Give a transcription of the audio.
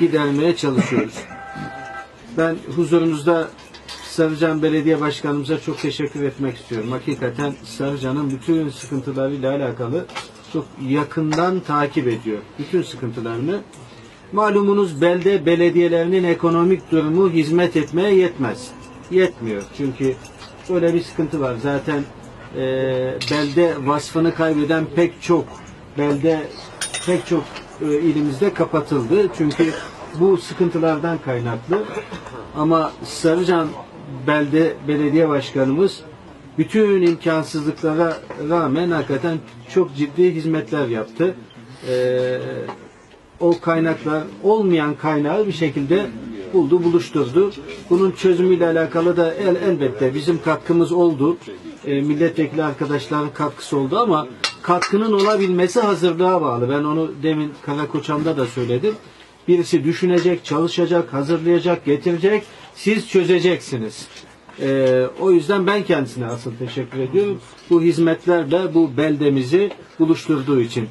gidermeye çalışıyoruz. Ben huzurunuzda Sarıcan Belediye Başkanımıza çok teşekkür etmek istiyorum. Hakikaten Sarıcan'ın bütün sıkıntılarıyla alakalı çok yakından takip ediyor. Bütün sıkıntılarını. Malumunuz belde belediyelerinin ekonomik durumu hizmet etmeye yetmez. Yetmiyor. Çünkü böyle bir sıkıntı var. Zaten e, belde vasfını kaybeden pek çok belde pek çok ilimizde kapatıldı. Çünkü bu sıkıntılardan kaynaklı. Ama Sarıcan belde belediye başkanımız bütün imkansızlıklara rağmen hakikaten çok ciddi hizmetler yaptı. Ee, o kaynaklar olmayan kaynağı bir şekilde buldu, buluşturdu. Bunun çözümüyle alakalı da el, elbette bizim katkımız oldu. Ee, milletvekili arkadaşların katkısı oldu ama katkının olabilmesi hazırlığa bağlı. Ben onu demin Karakoçan'da da söyledim. Birisi düşünecek, çalışacak, hazırlayacak, getirecek. Siz çözeceksiniz. Ee, o yüzden ben kendisine asıl teşekkür ediyorum. Bu hizmetlerle bu beldemizi buluşturduğu için.